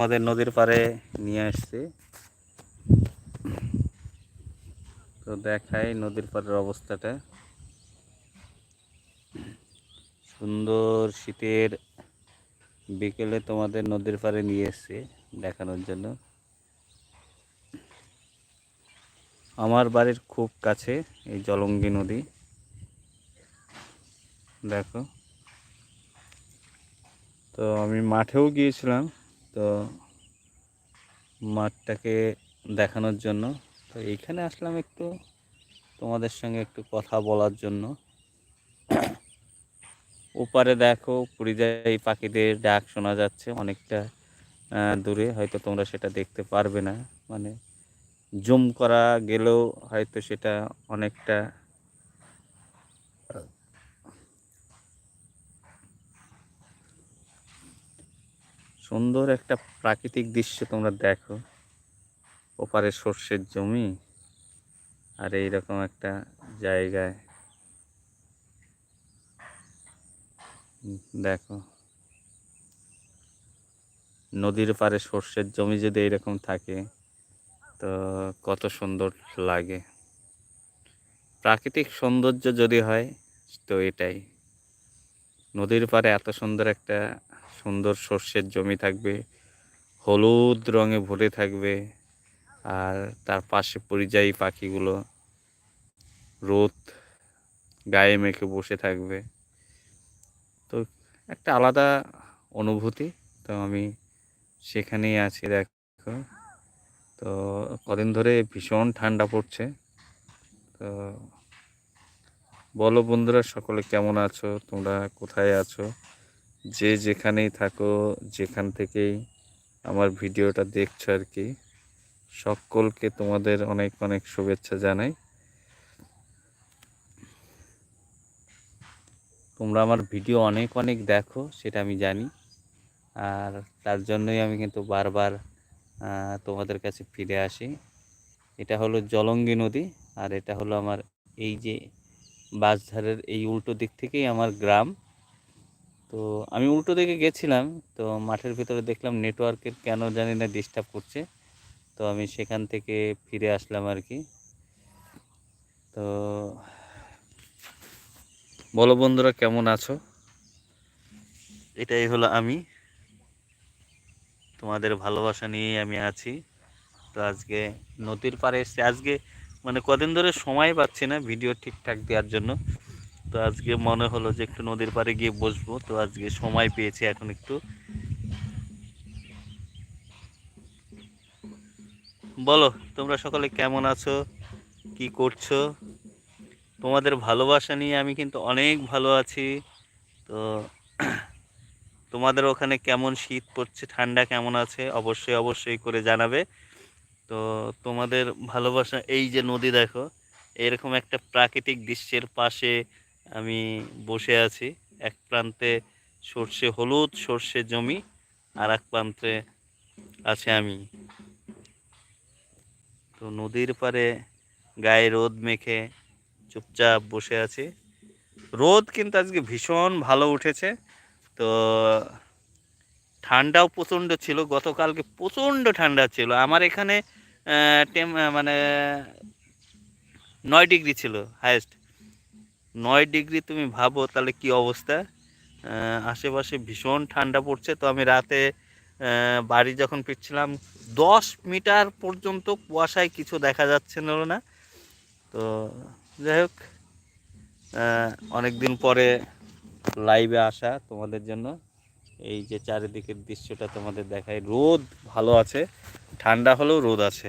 আমাদের নদীর পাড়ে নিয়ে আসছি। তো দেখাই নদীর পাড়ের অবস্থাটা। সুন্দর শীতের বিকেলে তোমাদের নদীর পাড়ে নিয়ে এসছি দেখানোর জন্য। আমার বাড়ির খুব কাছে এই জলঙ্গি নদী। দেখো। তো আমি মাঠেও গিয়েছিলাম। তো মাঠটাকে দেখানোর জন্য। তো এইখানে আসলাম একটু তোমাদের সঙ্গে একটু কথা বলার জন্য। ওপারে দেখো পরিযায়ী পাখিদের ডাক শোনা যাচ্ছে অনেকটা দূরে। হয়তো তোমরা সেটা দেখতে পারবে না। মানে জুম করা গেলেও হয়তো সেটা অনেকটা সুন্দর একটা প্রাকৃতিক দৃশ্য তোমরা দেখো। ওপারে সর্ষের জমি আর এইরকম একটা জায়গায়। দেখো। নদীর পাড়ে সর্ষের জমি যদি এইরকম থাকে, তো কত সুন্দর লাগে। প্রাকৃতিক সৌন্দর্য যদি হয়, তো এটাই। নদীর পাড়ে এত সুন্দর একটা সুন্দর সর্ষের জমি থাকবে, হলুদ রঙে ভরে থাকবে, আর তার পাশে পরিযায়ী পাখিগুলো রোদ গায়ে মেখে বসে থাকবে। তো একটা আলাদা অনুভূতি, তো আমি সেখানেই আছি, দেখো। তো কদিন ধরে ভীষণ ঠান্ডা পড়ছে। তো বলো বন্ধুরা, সকলে কেমন আছো? তোমরা কোথায় আছো? যে যেখানেই থাকো, যেখান থেকেই আমার ভিডিওটা দেখছ আর কি, সকলকে তোমাদের অনেক অনেক শুভেচ্ছা জানাই। তোমরা আমার ভিডিও অনেক অনেক দেখো, সেটা আমি জানি। আর তার জন্যই আমি কিন্তু বারবার তোমাদের কাছে ফিরে আসি। এটা হলো জলঙ্গি নদী, আর এটা হলো আমার এই যে বাঁশঝাড়ের এই উল্টো দিক থেকেই আমার গ্রাম। তো আমি উল্টো দিকে গেছিলাম, তো মাঠের ভিতরে দেখলাম নেটওয়ার্কের কেন জানি না ডিস্টার্ব করছে। তো আমি সেখান থেকে ফিরে আসলাম আর কি। তো বলো বন্ধুরা, কেমন আছো? এটাই হলো আমি। তোমাদের ভালোবাসা নিয়েই আমি আছি। তো আজকে নদীর পাড়ে এসছি। আজকে মানে কদিন ধরে সময় পাচ্ছি না ভিডিও ঠিকঠাক দেওয়ার জন্য। তো আজকে মনে হলো যে একটু নদীর পাড়ে গিয়ে বসবো, তো আজকে সময় পেয়েছি এখন একটু। বলো, তোমরা সকলে কেমন আছো? কি করছ? তোমাদের ভালোবাসা নিয়ে আমি কিন্তু অনেক ভালো আছি। তো তোমাদের ওখানে কেমন শীত পড়ছে, ঠান্ডা কেমন আছে, অবশ্যই অবশ্যই করে জানাবে। তো তোমাদের ভালোবাসা, এই যে নদী দেখো, এরকম একটা প্রাকৃতিক দৃশ্যের পাশে আমি বসে আছি। এক প্রান্তে সর্ষে হলুদ, সর্ষে জমি, আর এক প্রান্তে আছে আমি। তো নদীর পারে গায়ে রোদ মেখে চুপচাপ বসে আছি। রোদ কিন্তু আজকে ভীষণ ভালো উঠেছে। তো ঠান্ডাও প্রচণ্ড ছিল, গতকালকে প্রচণ্ড ঠান্ডা ছিল। আমার এখানে মানে নয় ডিগ্রি ছিল হায়েস্ট নয় ডিগ্রি তুমি ভাবো তাহলে কি অবস্থা? আশেপাশে ভীষণ ঠান্ডা পড়ছে, তো আমি রাতে বাড়ি যখন ফিরছিলাম, দশ মিটার পর্যন্ত কুয়াশায় কিছু দেখা যাচ্ছে না তো যাই হোক অনেক দিন পরে লাইভে আসা তোমাদের জন্য। এই যে চারিদিকের দৃশ্যটা তোমাদের দেখায়, রোদ ভালো আছে, ঠান্ডা হলেও রোদ আছে।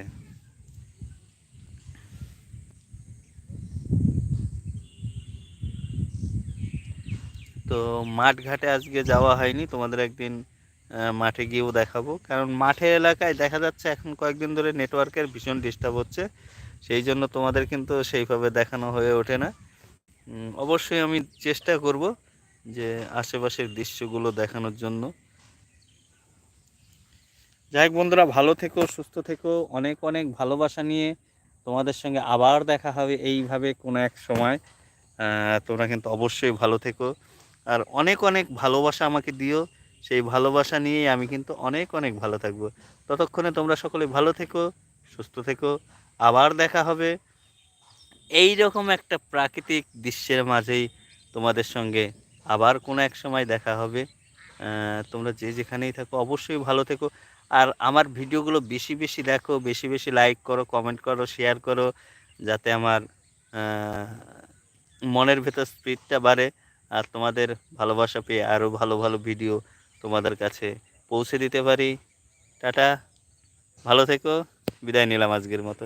তো মাঠ ঘাটে আজকে যাওয়া হয়নি, তোমাদের একদিন মাঠে গিয়েও দেখাবো। কারণ মাঠে এলাকায় দেখা যাচ্ছে এখন কয়েকদিন ধরে নেটওয়ার্কের ভীষণ ডিস্টার্ব হচ্ছে, সেই জন্য তোমাদের কিন্তু সেইভাবে দেখানো হয়ে ওঠে না। অবশ্যই আমি চেষ্টা করব যে আশেপাশের দৃশ্যগুলো দেখানোর জন্য। যাই হোক বন্ধুরা, ভালো থেকো, সুস্থ থেকো। অনেক অনেক ভালোবাসা নিয়ে তোমাদের সঙ্গে আবার দেখা হবে এইভাবে কোনো এক সময়। তোমরা কিন্তু অবশ্যই ভালো থেকো। আর অনেক অনেক ভালোবাসা আমাকে দিও। সেই ভালোবাসা নিয়েই আমি কিন্তু অনেক অনেক ভালো থাকব। ততক্ষণে তোমরা সকলে ভালো থেকো, সুস্থ থেকো। আবার দেখা হবে এই রকম একটা প্রাকৃতিক দৃশ্যের মাঝেই তোমাদের সঙ্গে আবার কোনো এক সময় দেখা হবে। তোমরা যে যেখানেই থাকো অবশ্যই ভালো থেকো। আর আমার ভিডিওগুলো বেশি বেশি দেখো, বেশি বেশি লাইক করো কমেন্ট করো শেয়ার করো, যাতে আমার মনের ভেতর স্পিডটা বাড়ে। আর তোমাদের ভালোবাসা পেয়ে আরও ভালো ভালো ভিডিও তোমাদের কাছে পৌঁছে দিতে পারি। টাটা। ভালো থেকো। বিদায় নিলাম আজকের মতো।